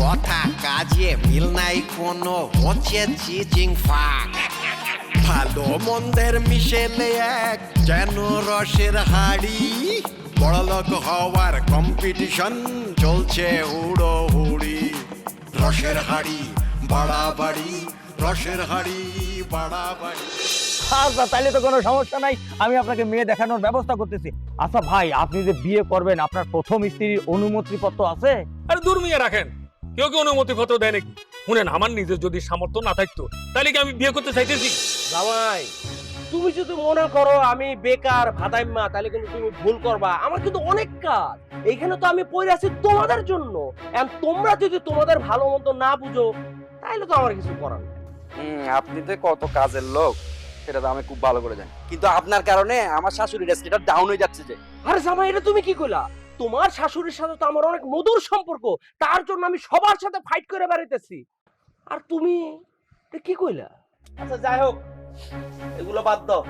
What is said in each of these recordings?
কথা কাজে মিল নাই কোনো হচ্ছে চিচিং ফাক। ভালো মন্দের মিশেলে এক যেন রসের হাড়ি। বড়লোক হওয়ার কম্পিটিশন চলছে হুড়ো হুড়ি রসের হাড়ি বাড়াবাড়ি রসের হাড়ি বাড়াবাড়ি। আচ্ছা তাইলে তো কোনো সমস্যা নাই। আমি আপনাকে মেয়ে দেখানোর ব্যবস্থা করতেছি। আচ্ছা ভাই আপনি যে বিয়ে করবেন আপনার প্রথম স্ত্রীর অনুমতি পত্র আছে? আরে দূর মিয়া রাখেন। কেউ কেউ অনুমতি পত্র দেয় নাকি? শুনেন আমার নিজের যদি সামর্থ্য না থাকতো তাহলে কি আমি বিয়ে করতে চাইতেছি? জামাই তুমি যদি মনে করো আমি বেকার ভাদাইম্মা তাহলে কিন্তু তুমি ভুল করবা। আমার কিন্তু অনেক কাজ। এইখানে তো আমি পড়ে আছি তোমাদের জন্য। তোমরা যদি তোমাদের ভালো মন্দ না বুঝো তাহলে তো আমার কিছু করার নেই। হুম, আপনি তো কত কাজের লোক সেটা তো আমি খুব ভালো করে জানি। কিন্তু আপনার কারণে আমার শাশুড়ির স্টেটা ডাউন হয়ে যাচ্ছে যে। আরে জামাই এটা তুমি কি কইলা? তোমার শাশুড়ির সাথে তো আমার অনেক মধুর সম্পর্ক তার জন্য আমি সবার সাথে ফাইট করে বেড়াইতেছি। আর তুমি কি কইলা? আচ্ছা যাই হোক এগুলো বাদ দাও।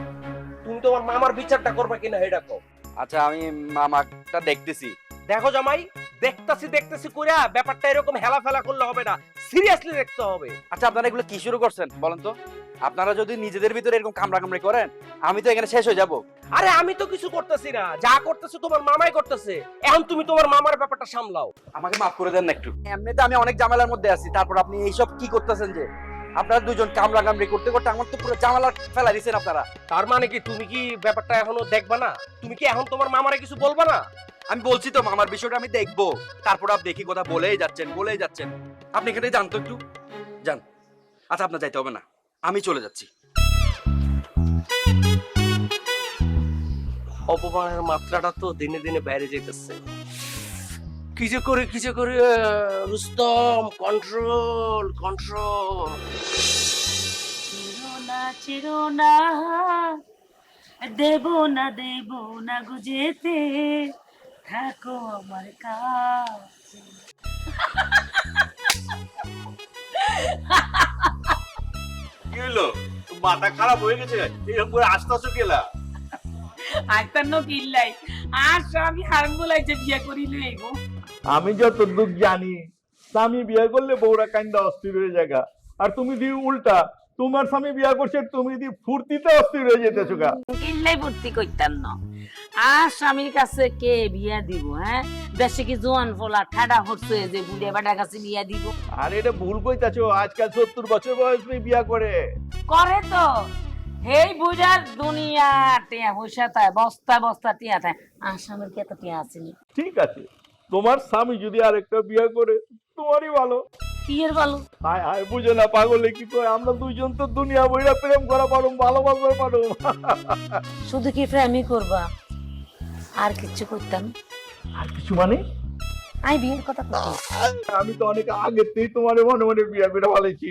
তুমি তোমার মামার বিচারটা করবে কিনা এটা কও। আচ্ছা আমি মামাটা দেখতেছি। দেখো জামাই দেখতাছি দেখতাছি কইরা ব্যাপারটা এরকম হেলা ফেলা করলে হবে না। সিরিয়াসলি দেখতে হবে। আচ্ছা আপনারা এগুলো কি শুরু করছেন বলেন তো? আপনারা যদি নিজেদের ভিতরে এরকম কামড়া কামড়ি করেন আমি তো এখানে শেষ হয়ে যাব। আরে আমি তো কিছু করতেছি না। যা করতেছে তোমার মামাই করতেছে। এখন তুমি তোমার মামার ব্যাপারটা সামলাও। আমাকে মাফ করে দেন না একটু। এমনিতে আমি অনেক ঝামেলার মধ্যে আছি। তারপর আপনি এইসব কি করতেছেন যে? আপনারা দুজন কামড়া কামড়ি করতে করতে আমার তো পুরো ঝামেলা ফেলা দিয়েছেন আপনারা। তার মানে কি তুমি কি ব্যাপারটা এখনও দেখবা না? তুমি কি এখন তোমার মামারে কিছু বলবা না? আমি বলছি তো মামার বিষয়টা আমি দেখব। তারপর আপনি দেখি কথা বলেই যাচ্ছেন বলেই যাচ্ছেন। আপনি এখানে জানতো একটু। যান। আচ্ছা আপনার যাইতে হবে না। আমি চলে যাচ্ছি। অপমানের মাত্রাটা তো দিনে দিনে বাইরে যেতেছে কিছু করে কিছু করে রুস্তম কন্ট্রোল কন্ট্রোল চিরো না চিরো না দেব না দেব না গুজেতে থাকো আমার কাছে। কি হইল মাথা খারাপ হয়ে গেছে। এরকম করে আস্তে কেলা আইতান্ন কিল্লাই আর বিয়া করিলে গো। আমি যত দুঃখ জানি স্বামী বিয়ে করলে বউরা কান্দা অস্থির হয়ে জায়গা আর তুমি দি উল্টা তোমার স্বামী বিয়ে করছে তুমি দি ফুর্তিতে অস্থির হয়ে যেতেছো গা। কিল্লাই ভর্তি করতাম না। আর স্বামীর কাছে কে বিয়া দিব হ্যাঁ? দেশে কি জোয়ান ফোলা ঠাডা হচ্ছে যে বুড়িয়া বেটার কাছে বিয়া দিব? আর এটা ভুল কইতাছো আজকাল সত্তর বছর বয়স মেয়ে বিয়া করে। করে তো। হেই বুঝার দুনিয়া টিয়া পয়সা তাই বস্তা বস্তা টিয়া তাই আর স্বামীর কে এত টিয়া আসেনি ঠিক আছে তোমার স্বামী যদি আরেকটা বিয়ে করে তোমারই ভালো। টিয়ের ভালো হায় হায় বুঝো না পাগলে কি কয় আমরা দুইজন তো দুনিয়া বইরা প্রেম করা পারুম ভালোবাসা পারুম। শুধু কি প্রেমই করবা? আর কিছু করতাম। আর কিছু মানে? আমি বিয়ের কথা আমি তো অনেক আগেতেই তোমার মনে মনে বিয়ে করে ভালোছি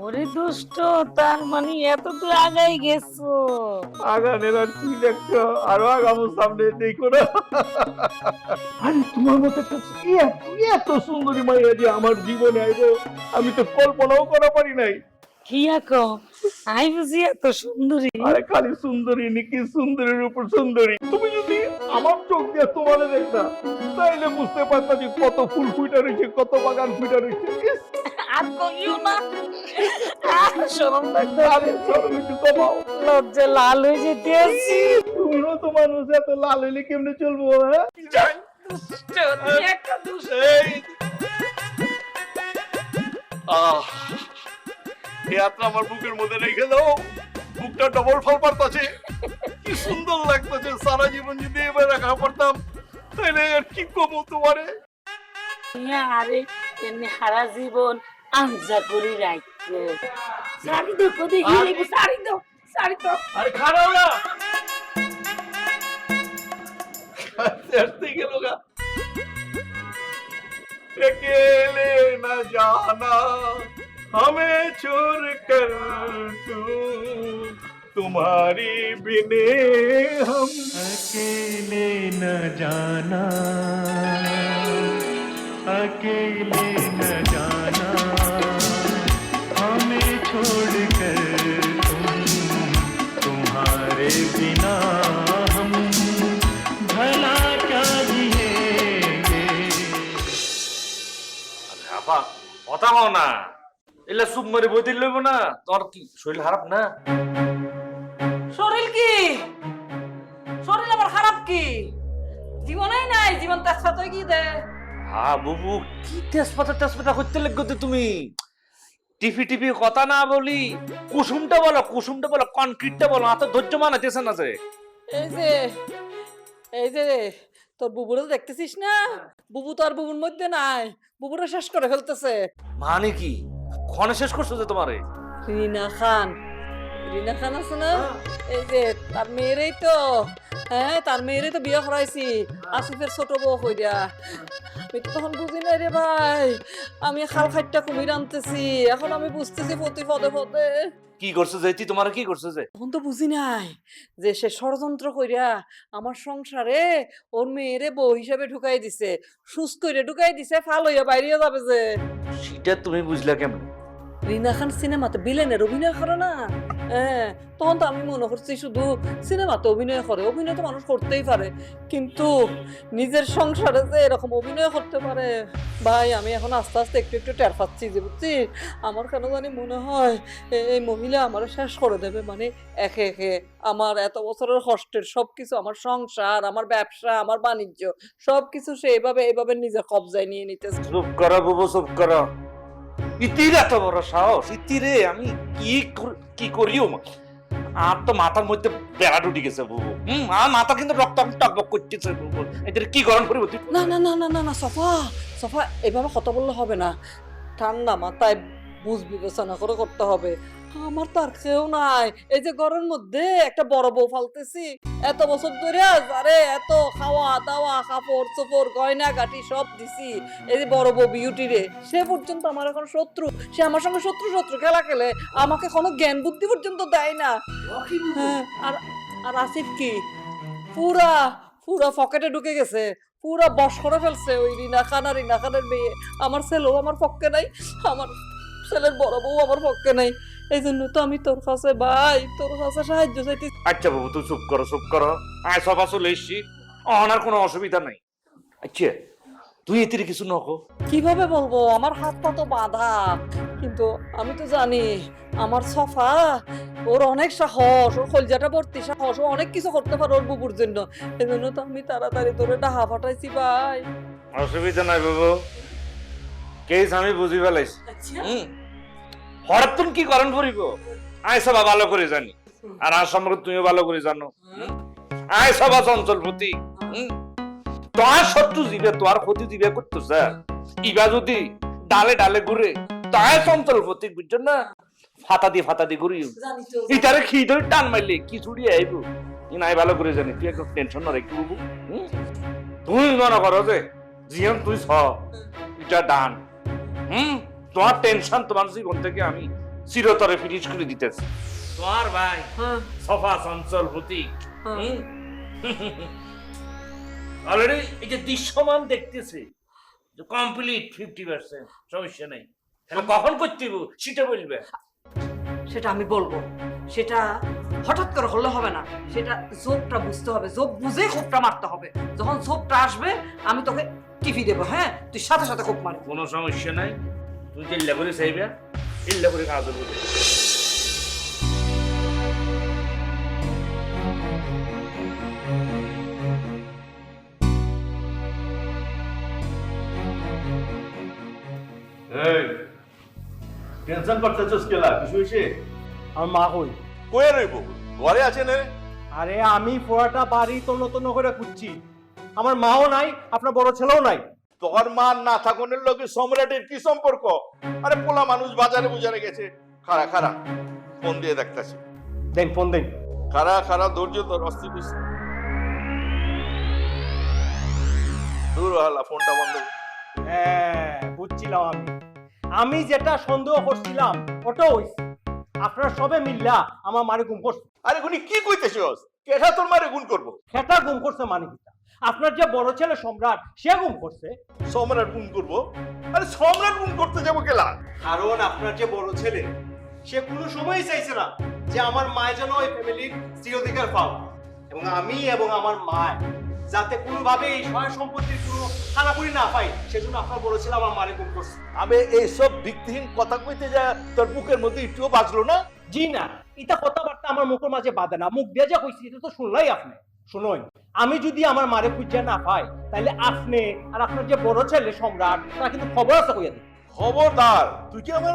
ওরে দুষ্ট তার মানে এত তো আগাই গেছো। আগানের আর কি দেখছ? আরও আগামো সামনে দেখো না। আরে তোমার মতো একটা এত এত সুন্দরী মাইয়া যে আমার জীবনে আইবো আমি তো কল্পনাও করা পারি নাই। কি আকো আই বুঝি এত সুন্দরী। আরে খালি সুন্দরী নাকি সুন্দরীর উপর সুন্দরী। তুমি যদি আমার চোখ দিয়ে তোমার দেখতা তাইলে বুঝতে পারতা যে কত ফুল ফুইটা রয়েছে কত বাগান ফুইটা রয়েছে। আর কইও না। আহ, শরম লাগবে আরে চলো একটু কমাও লজ্জা লাল হয়ে যেতে তুমিও তো মানুষ এত লাল হইলে কেমনে চলবো হ্যাঁ? একটা দুষ্ট আহ এই আত্মা আমার বুকের মধ্যে রেখে দাও। বুকটা ডবল ফল পারতাছে। কি সুন্দর লাগতেছে সারা জীবন যদি এবার রাখা পারতাম তাহলে আর কি কমো তোমারে আরে এমনি সারা জীবন আঞ্জা করি রাখতে শাড়ি দো কদি হিরে শাড়ি দো শাড়ি দো আরে খারাপ না আসতে গেল গা अकेले न जाना हमें छोड़ कर तुम तुम्हारी बिने हम अकेले न जाना अकेले न जाना हमें छोड़ कर तुम तुम्हारे बिना हम भला क्या जिएंगे আপা কথা কও না এলে সুপ মারি বই দিল লইব না তোর কি শরীর খারাপ না শরীর কি? শরীর আবার খারাপ কি? জীবনেই নাই জীবন তেজপাত কি দে? হ্যাঁ বুবু কি তেজপাতা তেজপাতা করতে লাগবে তো তুমি? টিপি টিপি কথা না বলি কুসুমটা বলো কুসুমটা বলো কনক্রিটটা বলো এত ধৈর্য মানাইতেছে না যে। এই যে এই যে তোর বুবুরে তো দেখতেছিস না? বুবু তো আর বুবুর মধ্যে নাই বুবুরে শেষ করে ফেলতেছে। মানে কি? ক্ষণে শেষ করছ যে তোমারে? রিনা খান রিনা খান আছে না এই যে তার মেয়েরই তো হ্যাঁ তার মেয়েরই তো বিয়ে করাইছি আসিফের ছোট বউ হইয়া আমি তো তখন বুঝি নাই রে ভাই। আমি খাল খাইটটা কুমির আনতেছি। এখন আমি বুঝতেছি প্রতি পদে পদে কি করছ যে? তুই তোমার কি করছ যে? তখন তো বুঝি নাই যে সে ষড়যন্ত্র কইরা আমার সংসারে ওর মেয়েরে বউ হিসেবে ঢুকাই দিছে। সুস্থ করে ঢুকাই দিছে ফাল হইয়া বাইরে যাবে যে। সেটা তুমি বুঝলা কেমন? রিনা খান সিনেমাতে বিলেনের অভিনয় করে না? তখন তো আমি মনে করছি শুধু সিনেমাতে অভিনয় করে, অভিনয় তো মানুষ করতেই পারে। কিন্তু নিজের সংসারে যে এরকম অভিনয় করতে পারে, ভাই, আমি এখন আস্তে আস্তে একটু একটু টের পাচ্ছি যে বুঝছি? আমার কেন জানি মনে হয় এই মহিলা আমার শেষ করে দেবে। মানে একে একে আমার এত বছরের কষ্টের সব কিছু আমার সংসার, আমার ব্যবসা, আমার বাণিজ্য সব কিছু সে এভাবে এভাবে নিজের কবজায় নিয়ে নিতেছে। চুপ বুবু, চুপ ইতির এত বড় সাহস, ইতিরে, আমি কি কি করিও আর তো মাথার মধ্যে বেড়া ঢুটি গেছে বুবু হুম, আর মাথা কিন্তু রক্ত টকবক করতেছে বুবু এদের কি গরম করিব তুই? না না না না না না, সফা সফা, এভাবে কথা বললে হবে না। ঠান্ডা মাথায় বুঝ বিবেচনা করে করতে হবে। আমার তো আর কেউ নাই। এই যে ঘরের মধ্যে একটা বড় বউ ফালতেছি। এত বছর ধরে আরে এত খাওয়া দাওয়া কাপড় চোপড় গয়না গাটি সব দিছি। এই যে বড় বউ বিউটি রে সে পর্যন্ত আমার এখন শত্রু। সে আমার সঙ্গে শত্রু শত্রু খেলা খেলে আমাকে কোনো জ্ঞান বুদ্ধি পর্যন্ত দেয় না। হ্যাঁ আর আর আসিফ কি? পুরা পুরা পকেটে ঢুকে গেছে। পুরা বশ করে ফেলছে ওই রিনা খান আর রিনা খানের মেয়ে। আমার ছেলেও আমার পক্ষে নাই আমার ছেলের বড় বউ আমার পক্ষে নাই। এই জন্য তো আমি তোর কাছে ভাই তোর কাছে সাহায্য চাইতে আচ্ছা বাবু তুই চুপ করো চুপ করো। আয় সবা চলে এসছি। অনার কোনো অসুবিধা নাই। আচ্ছা তুই এতির কিছু নকো কীভাবে বলব? আমার হাত পা তো বাঁধা। কিন্তু আমি তো জানি আমার সফা ওর অনেক সাহস ওর কলজাটা ভর্তি সাহস ও অনেক কিছু করতে পারে ওর বুবুর জন্য। এই জন্য তো আমি তাড়াতাড়ি তোরে ডাহা ফাটাইছি ভাই। অসুবিধা নাই বাবু। কেস আমি বুঝি ফেলাইছি। আচ্ছা। হঠাৎ কি করেন করিব? আয় সবা ভালো করে জানি। আর আর সম্পর্কে তুমিও ভালো করে জানো। হুম? আয় সবা চঞ্চল প্রতি। তোমার শত্রু জীবে, তোমার ক্ষতি জীবে করতেছে। ইবা যদি ডালে ডালে ঘুরে, তাই চঞ্চল প্রতি, বুঝছ না? ফাতা দিয়ে ফাতা দিয়ে ঘুরি। ইটারে খি ধরে টান মারলে? কি ছুড়ি আইব? নাই, ভালো করে জানি। তুই একটু টেনশন না রেখে? তুই মনে করো যে, জিয়ন তুই ছ এটা ডান। হুম? তোমার টেনশন তোমার জীবন থেকে আমি চিরতরে ফিনিশ করে দিতেছি। তোমার ভাই হ্যাঁ। সফা চঞ্চল প্রতি হ্যাঁ। অলরেডি এই যে দৃশ্যমান দেখতেছে যে কমপ্লিট ফিফটি পার্সেন্ট সমস্যা নেই। তাহলে কখন করতে সেটা বলবে। সেটা আমি বলব। সেটা হঠাৎ করে হলে হবে না। সেটা জোকটা বুঝতে হবে। জোক বুঝে খোপটা মারতে হবে। যখন জোকটা আসবে আমি তোকে টিভি দেবো হ্যাঁ? তুই সাথে সাথে খোপ মারবি। কোনো সমস্যা নাই। তুই চিল্লা করে চাইবে চিল্লা করে কাজ করবে টেনশন করতেছিস কেলা কিছু হয়েছে? আমার মা কই? কয়ে রইব? ঘরে আছে না। আরে আমি পোড়াটা বাড়ি তন্ন তন্ন করে খুঁজছি। আমার মাও নাই আপনার বড় ছেলেও নাই। তোর মা না থাকুনের লোকে সম্রাটের কি সম্পর্ক? আরে পোলা মানুষ বাজারে বুজারে গেছে। খারা খারা ফোন দিয়ে দেখতেছি। দেন ফোন দেন। খারা খারা ধৈর্য তোর অস্থি বুঝছি দূর হালা ফোনটা বন্ধ হ্যাঁ বুঝছিলাম আমি। আমি যেটা সন্দেহ করছিলাম ওটা হইছে। আপনারা সবে মিল্লা আমার মারে গুম করছে। আরে গুনি কি কইতেছস? কেটা তোর মারে গুণ করব? সেটা গুম করছে মানে কিটা আপনার যে বড় ছেলে সম্রাট সে গুম করছে। সম্রাট গুণ করব? আরে সম্রাট গুণ করতে যাব কেলা কারণ আপনার যে বড় ছেলে সে কোনো সময়ই চাইছে না যে আমার মায় যেন ওই ফ্যামিলির চিরধিকার পাও এবং আমি এবং আমার মা যাতে কোনোভাবে এই সহায় সম্পত্তির কোনো খানাপুরি না পাই সেজন্য আপনার বড় ছেলে আমার মারে গুম করছে। আমি এইসব ভিত্তিহীন কথা কইতে যা তোর বুকের মধ্যে একটুও বাজলো না? জি না এটা কথাবার্তা আমার মুখের মাঝে বাঁধে না। মুখ দিয়ে যা কইছি এটা তো শুনলাই আপনি। শুনুন আমি যদি আমার মারে খুঁজে না পাই তাহলে আপনি আর আপনার যে বড় ছেলে সম্রাট তারা কিন্তু খবর আছে কইয়া দিন। খবরদার তুই কি আমার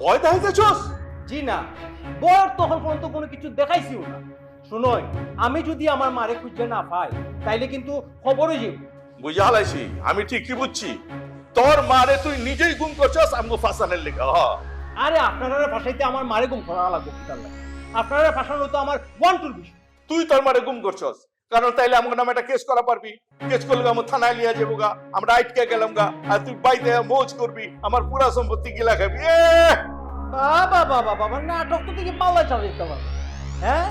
ভয় দেখাইতেছস? জি না বর তখন পর্যন্ত কোনো কিছু দেখাইছিও না। শুনুন আমি যদি আমার মারে খুঁজে না পাই তাইলে কিন্তু খবরই যাব বুঝা হালাইছি আমি ঠিকই বুঝছি। তোর মারে তুই নিজেই গুম করছস আমগো ফাসানের লেখা হ। আরে আপনারা ভাষাইতে আমার মারে গুম করা লাগবে কি তার লাগে? আপনারা ভাষানো তো আমার ওয়ান টুর বিষয়। তুই তোর মারে গুম করছস। কারণ তাইলে আমাকে নামে একটা কেস করা পারবি। কেস করলে আমি থানায় লিয়া যাব গা আমরা আটকে গেলাম গা আর তুই বাইতে মৌজ করবি আমার পুরা সম্পত্তি গিলা খাবি। এ! বাবা বাবা বাবা নাটক তো দেখি পাল্লা চালাইতে পারবে। হ্যাঁ?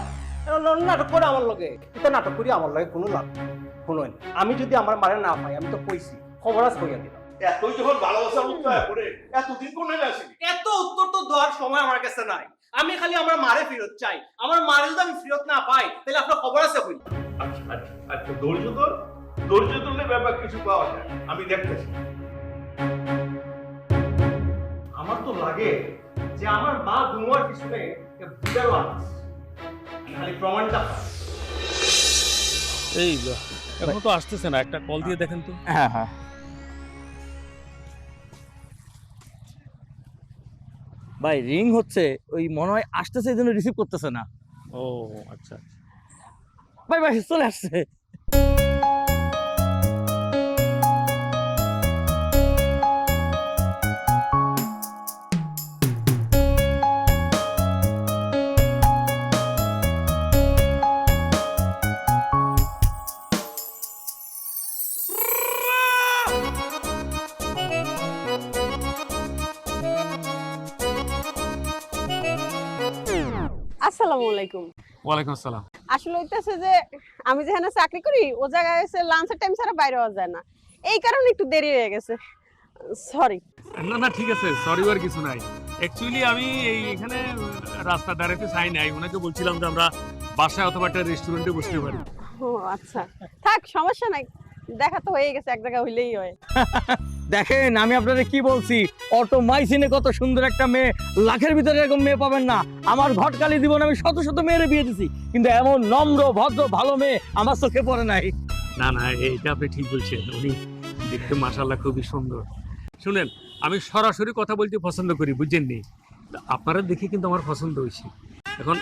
নাটক করে আমার লগে। এটা নাটক করি আমার লগে কোনো লাভ নেই। শুনুন আমি যদি আমার মারে না পাই আমি তো কইছি খবর আজ কইয়া দিলাম। এতই যখন ভালোবাসার উত্তর করে এতদিন কোন আসিনি এত উত্তর তো দেওয়ার সময় আমার কাছে নাই। আমি খালি আমার মারে ফেরত চাই। আমার মারে যদি আমি ফেরত না পাই তাহলে আপনার খবর আছে কই? আচ্ছা আচ্ছা আচ্ছা ধৈর্য ধর। ধৈর্য ধরলে ব্যাপার কিছু পাওয়া যায়। আমি দেখতেছি। আমার তো লাগে যে আমার মা গুমার পিছনে আছে। খালি প্রমাণটা এই এখন তো আসতেছে না একটা কল দিয়ে দেখেন তো। হ্যাঁ হ্যাঁ। ভাই রিং হচ্ছে ওই মনে হয় আসতেছে এই জন্য রিসিভ করতেছে না। ও আচ্ছা। ভাই ভাই চলে আসছে। ওয়ালাইকুম আসসালাম। আসলে হইতেছে যে আমি যেখানে চাকরি করি ও জায়গায় এসে লাঞ্চের টাইম ছাড়া বাইরে হওয়া যায় না। এই কারণে একটু দেরি হয়ে গেছে। সরি না না ঠিক আছে সরি আর কিছু নাই। অ্যাকচুয়ালি আমি এই এখানে রাস্তা দাঁড়াতে চাই নাই ওনাকে বলছিলাম যে আমরা বাসায় অথবা একটা রেস্টুরেন্টে বসতে পারি। ও আচ্ছা। থাক সমস্যা নাই। দেখা তো হয়ে গেছে এক জায়গায় হইলেই হয়। দেখেন, আমি আপনাদের কি বলছি? অটো মাইসিনে কত সুন্দর একটা মেয়ে, লাখের ভিতরে এরকম মেয়ে পাবেন না। আমার ঘটকালি জীবন আমি শত শত মেয়েরে বিয়ে দিছি, কিন্তু এমন নম্র, ভদ্র, ভালো মেয়ে আমার চোখে পড়ে নাই। না না, এইটা আপনি ঠিক বলছেন, উনি দেখতে মাশাল্লাহ খুবই সুন্দর। শুনেন, আমি সরাসরি কথা বলতে পছন্দ করি, বুঝছেন নি? আপনারা দেখে কিন্তু আমার পছন্দ হয়েছে। এখন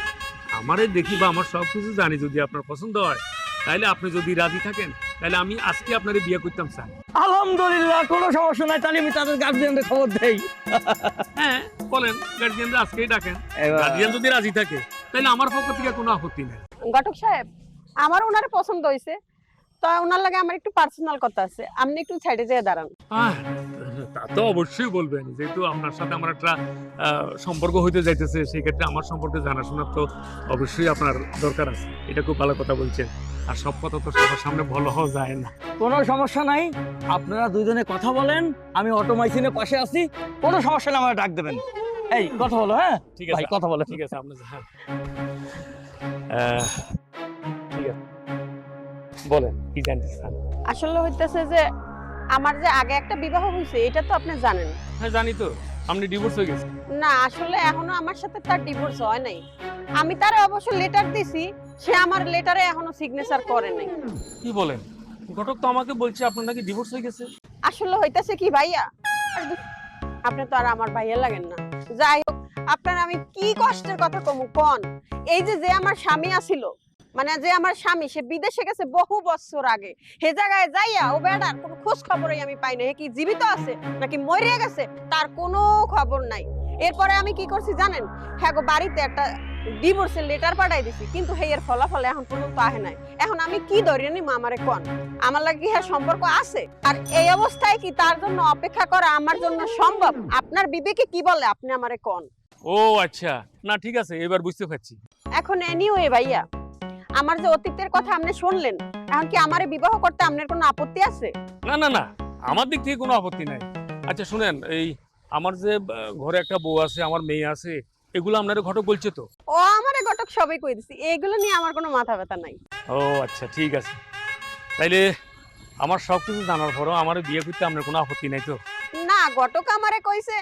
আমারে দেখি বা আমার সব কিছু জানি, যদি আপনার পছন্দ হয় তাহলে আপনি যদি রাজি থাকেন তাহলে আমি আজকে আপনারে বিয়ে করতাম স্যার। আলহামদুলিল্লাহ কোনো সমস্যা নাই। তাহলে আমি তাদের গার্জিয়ানদের খবর দেই। হ্যাঁ বলেন গার্জিয়ানরা আজকেই ডাকেন। গার্জিয়ান যদি রাজি থাকে তাহলে আমার পক্ষ থেকে কোনো আপত্তি নেই। ঘটক সাহেব আমার ওনারে পছন্দ হয়েছে তো ওনার লাগে আমার একটু পার্সোনাল কথা আছে। আপনি একটু সাইডে যেয়ে দাঁড়ান। তা তো অবশ্যই বলবেন যেহেতু আপনার সাথে আমার একটা আহ, সম্পর্ক হইতে যাইতেছে সেই ক্ষেত্রে আমার সম্পর্কে জানাশোনার তো অবশ্যই আপনার দরকার আছে। এটা খুব ভালো কথা বলছেন। আর সব কথা তো সবার সামনে ভালো হওয়া যায় না। কোনো সমস্যা নাই আপনারা দুইজনে কথা বলেন আমি অটো মাইসিনের পাশে আছি কোনো সমস্যা নেই আমার ডাক দেবেন। এই কথা বলো হ্যাঁ? ঠিক ভাই আছে কথা বলো ঠিক আছে আপনার হ্যাঁ। আহ, ঠিক আছে বলেন কি জানতে চান? আসলে হইতেছে যে আমার যে আগে একটা বিবাহ হয়েছে এটা তো আপনি জানেন। হ্যাঁ জানি তো। আপনি ডিভোর্স হয়ে গেছে না আসলে এখনও আমার সাথে তার ডিভোর্স হয় নাই। আমি তার অবশ্য লেটার দিছি সে আমার লেটারে এখনও সিগনেচার করে নাই। কি বলেন? ঘটক তো আমাকে বলছে আপনার নাকি ডিভোর্স হয়ে গেছে। আসলে হইতাছে কি ভাইয়া? আপনি তো আর আমার ভাইয়া লাগেন না। যাই হোক আপনার আমি কি কষ্টের কথা কমু কন? এই যে যে আমার স্বামী আছিল মানে যে আমার স্বামী সে বিদেশে গেছে বহু বছর আগে। হে জায়গায় যাইয়া ও বেড়ার কোনো খোঁজ খবরই আমি পাই না কি জীবিত আছে নাকি মরে গেছে তার কোনো খবর নাই। এরপরে আমি কি করছি জানেন? হ্যাঁ গো বাড়িতে একটা ডিভোর্সের লেটার পাঠাই দিছি কিন্তু হেয়ের ফলাফল এখন পর্যন্ত আহে নাই। এখন আমি কি ধরে নিম আমারে কোন? আমার লাগে কি হ্যাঁ সম্পর্ক আছে। আর এই অবস্থায় কি তার জন্য অপেক্ষা করা আমার জন্য সম্ভব? আপনার বিবেকে কি বলে আপনি আমারে কোন? ও আচ্ছা। না ঠিক আছে এবার বুঝতে পারছি। এখন এনিওয়ে ভাইয়া আমার যে অতীতের কথা আপনি শুনলেন এখন কি আমারে বিবাহ করতে আপনার কোনো আপত্তি আছে? না না না আমার দিক থেকে কোনো আপত্তি নাই। আচ্ছা শুনেন এই আমার যে ঘরে একটা বউ আছে আমার মেয়ে আছে এগুলো আপনার ঘটক বলছে তো? ও আমারে ঘটক সবই কই দিছি এগুলো নিয়ে আমার কোনো মাথা ব্যথা নাই। ও আচ্ছা ঠিক আছে। তাইলে আমার সব কিছু জানার পরও আমার বিয়ে করতে আপনার কোনো আপত্তি নাই তো? না ঘটক আমারে কইছে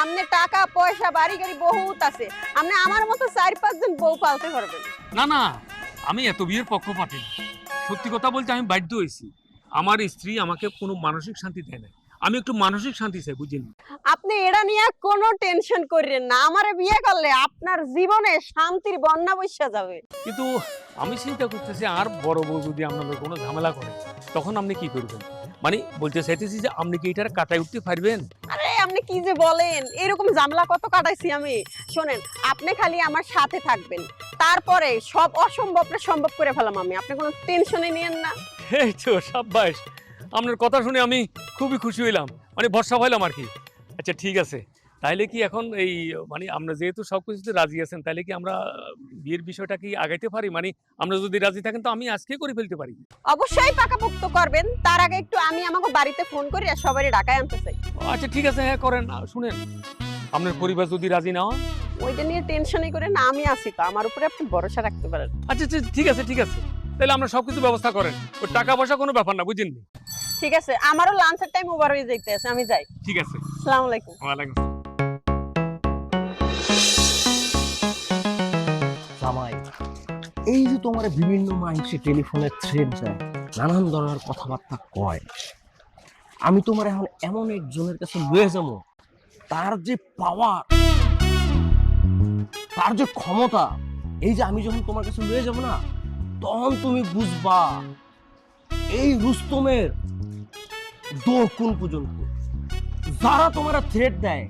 আমনে টাকা পয়সা বাড়ি গাড়ি বহুত আছে আপনি আমার মতো চার পাঁচজন বউ পালতে পারবেন। না না আমি এত বিয়ের পক্ষপাতি না। সত্যি কথা বলতে আমি বাধ্য হয়েছি। আমার স্ত্রী আমাকে কোনো মানসিক শান্তি দেয় না আমি একটু মানসিক শান্তি চাই বুঝলেন? আপনি এরা নিয়ে কোনো টেনশন করেন না। আমারে বিয়ে করলে আপনার জীবনে শান্তির বন্যা বৈশা যাবে। কিন্তু আমি চিন্তা করতেছি আর বড় বউ যদি আপনাদের কোনো ঝামেলা করে তখন আপনি কি করবেন? মানে বলতে চাইতেছি যে আপনি কি এটার কাটাই উঠতে পারবেন? আরে আপনি কি যে বলেন? এরকম জামলা কত কাটাইছি আমি? শোনেন আপনি খালি আমার সাথে থাকবেন। তারপরে সব অসম্ভবটা সম্ভব করে ফেলাম আমি। আপনি কোনো টেনশনে নিয়েন না। এই তো সাব্বাস। আপনার কথা শুনে আমি খুবই খুশি হইলাম। মানে ভরসা হইলাম আর কি। আচ্ছা ঠিক আছে। তাইলে কি এখন এই মানে আমরা যেহেতু সব কিছুতে রাজি আছেন তাহলে কি আমরা বিয়ের বিষয়টা কি আগাইতে পারি? মানে আমরা যদি রাজি থাকেন তো আমি আজকে করে ফেলতে পারি। অবশ্যই পাকাপোক্ত করবেন। তার আগে একটু আমি আমাকে বাড়িতে ফোন করি আর সবারই ঢাকায় আনতে চাই। আচ্ছা ঠিক আছে হ্যাঁ করেন। শুনেন আপনার পরিবার যদি রাজি না হয়? ওইটা নিয়ে টেনশনই করে না আমি আছি তো। আমার উপরে আপনি ভরসা রাখতে পারেন। আচ্ছা আচ্ছা ঠিক আছে ঠিক আছে। তাহলে আমরা সবকিছু ব্যবস্থা করেন। ওই টাকা পয়সা কোনো ব্যাপার না বুঝেননি? ঠিক আছে আমারও লাঞ্চের টাইম ওভার হয়ে যেতে আছে আমি যাই। ঠিক আছে। আসসালামু আলাইকুম। ওয়ালাইকুম জামাই এই যে তোমার বিভিন্ন মানুষে টেলিফোনে থ্রেড দেয়, নানান ধরনের কথাবার্তা কয়, আমি তোমার এখন এমন একজনের কাছে লয়ে যাব, তার যে পাওয়ার তার যে ক্ষমতা, এই যে আমি যখন তোমার কাছে লয়ে যাব না, তখন তুমি বুঝবা, এই রুস্তমের দৌড় কোন পর্যন্ত? যারা তোমার থ্রেড দেয়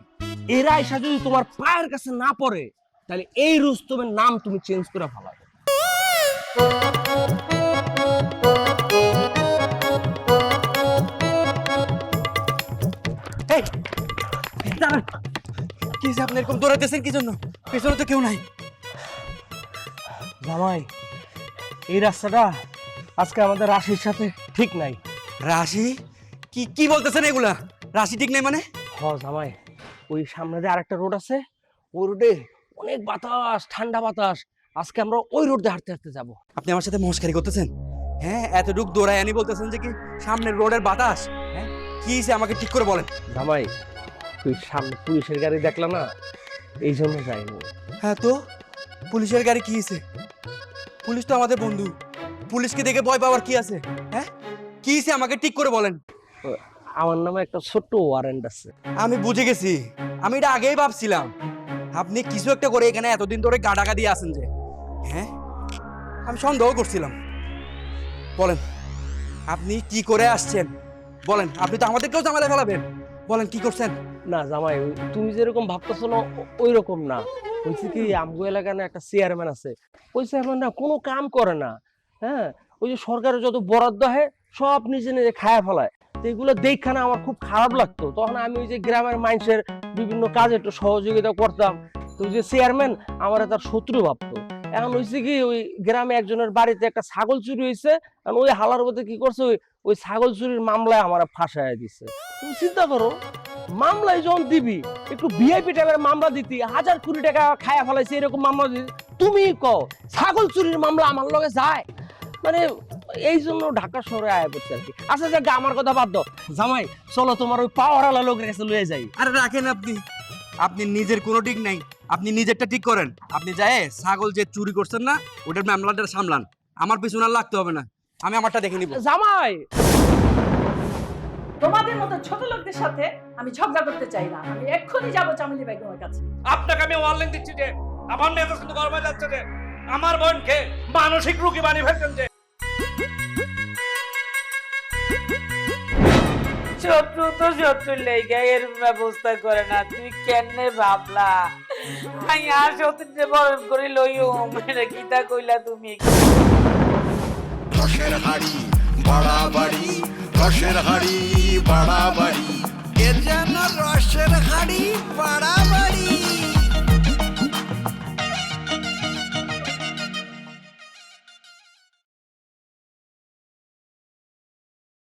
এরা এসা যদি তোমার পায়ের কাছে না পড়ে, তাহলে এই রুস্তমের নাম তুমি চেঞ্জ করে ফেলাবে কি যে আপনি এরকম দৌড়াইতেছেন কি জন্য? পেছনে তো কেউ নাই। জামাই এই রাস্তাটা আজকে আমাদের রাশির সাথে ঠিক নাই। রাশি? কি কি বলতেছেন এগুলা? রাশি ঠিক নেই মানে? হ জামাই ওই সামনে যে আরেকটা রোড আছে ওই রোডে অনেক বাতাস ঠান্ডা বাতাস। আজকে আমরা ওই রোড দিয়ে হাঁটতে হাঁটতে যাব। আপনি আমার সাথে মস্কারি করতেছেন? হ্যাঁ এতটুক দৌড়াই আনি বলতেছেন যে কি সামনের রোডের বাতাস? হ্যাঁ কি আমাকে ঠিক করে বলেন। জামাই তুই সামনে পুলিশের গাড়ি দেখলা না? এই জন্য যাইনি হ্যাঁ তো? পুলিশের গাড়ি কি হয়েছে পুলিশ তো আমাদের বন্ধু। পুলিশকে দেখে ভয় পাওয়ার কি আছে? হ্যাঁ কি হয়েছে আমাকে ঠিক করে বলেন। আমার নামে একটা ছোট্ট ওয়ারেন্ট আছে। আমি বুঝে গেছি। আমি এটা আগেই ভাবছিলাম। আপনি কিছু একটা করে এখানে এতদিন ধরে গাডাগা দিয়ে আসেন যে। হ্যাঁ? আমি সন্দেহ করছিলাম। বলেন, আপনি কি করে আসছেন? বলেন, আপনি তো আমাদেরকেও জামালে ফেলাবেন। বলেন, কি করছেন? না, জামাই, তুমি যেরকম ভাবতেছো না ওই রকম না। বলছি কি, আমগো এলাকায় না একটা চেয়ারম্যান আছে। ওই চেয়ারম্যান না কোনো কাম করে না। হ্যাঁ? ওই যে সরকারের যত বরাদ্দ হয়, সব নিজে নিজে খায়া ফেলায়। তো এগুলো দেখা না আমার খুব খারাপ লাগতো। তখন আমি ওই যে গ্রামের মানুষের বিভিন্ন কাজে একটু সহযোগিতা করতাম। তো যে চেয়ারম্যান আমার তার শত্রু ভাবতো। এখন হয়েছে কি ওই গ্রামে একজনের বাড়িতে একটা ছাগল চুরি হয়েছে ওই হালার মধ্যে কি করছে ওই ওই ছাগল চুরির মামলায় আমার ফাঁসায় দিছে। তুমি চিন্তা করো মামলায় যখন দিবি একটু ভিআইপি টাইপের মামলা দিতি হাজার কুড়ি টাকা খায়া ফেলাইছে এরকম মামলা দিতি তুমি কও ছাগল চুরির মামলা আমার লগে যায়? মানে এই জন্য ঢাকা শহরে আয়া পড়ছে আর কি। আচ্ছা যাক আমার কথা বাদ দাও। জামাই চলো তোমার ওই পাওয়ারওয়ালা লোকের কাছে লয়ে যাই। আরে রাখেন আপনি। আপনি নিজের কোনো ঠিক নাই। আপনি নিজেরটা ঠিক করেন। আপনি যায় ছাগল যে চুরি করছেন না ওটার মামলাটা সামলান। আমার পিছনে আর লাগতে হবে না। আমি আমারটা দেখে নিব। জামাই! তোমাদের মতো ছোট লোকদের সাথে আমি ঝগড়া করতে চাই না। আমি এক্ষুনি যাব চামেলি বেগমের কাছে। আপনাকে আমি ওয়ার্নিং দিচ্ছি যে আমার মেয়ে তো শুধু গর্বে যাচ্ছে যে আমার বোনকে মানসিক রোগী বানিয়ে ফেলছেন যে। শত্রু তো শত্রু লেগে এর ব্যবস্থা করে না। তুই কেন ভাবলা? আমি আর সত্যি বরণ করে লইও মেয়েরা গীতা কইলা তুমি। রসের হাড়ি, বাড়াবাড়ি রসের হাড়ি, বাড়াবাড়ি। এর যেন রসের হাড়ি বাড়া